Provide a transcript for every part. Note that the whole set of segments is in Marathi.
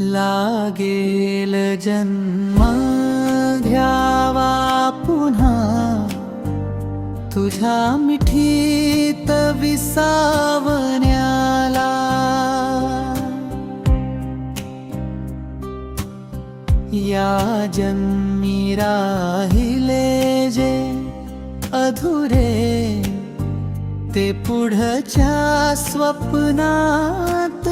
लागेल जन्म घ्यावा पुन्हा. तुझ्या मिठीत विसावण्याला. या जन्मी राहिले जे अधुरे ते पुढच्या स्वप्नात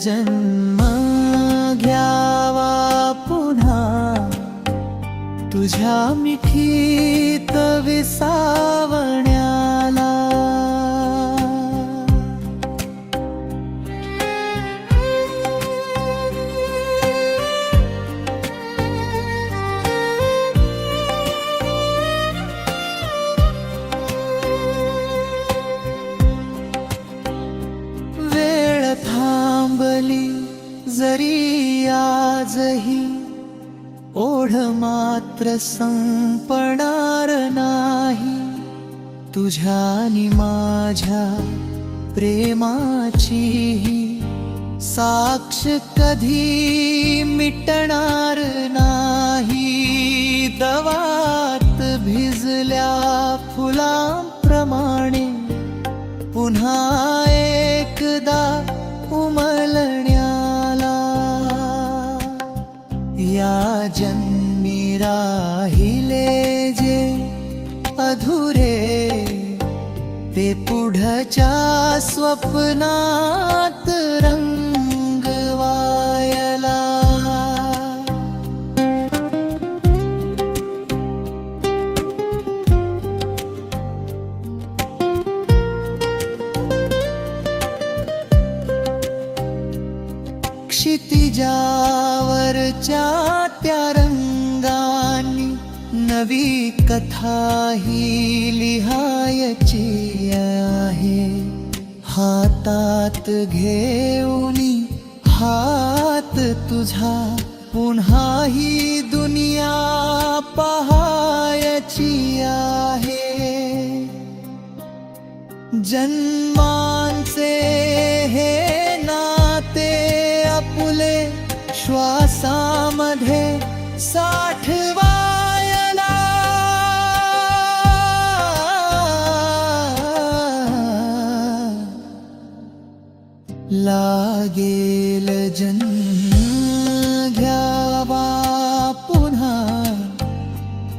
जन्म घ्यावा पुन्हा. तुझ्या मिठीत विसावण्याला आजही ओढ मात्र संपणार नाही. तुझ्यानी माझ्या प्रेमाची साक्ष कधी मिट या जन्मी राहिले जे अधुरे ते पुढच्या स्वप्नात रंगवायला क्षितिजावरच्या त्या रंगानी नवी कथा ही लिहायची आहे. हातात घेऊनी हात तुझा पुन्हा ही दुनिया पहायची आहे. जन्मांचे मध्ये साठवायला. लागेल जन्म घ्यावा पुन्हा.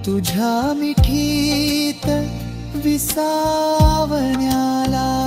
तुझ्या मिठीत विसावण्याला.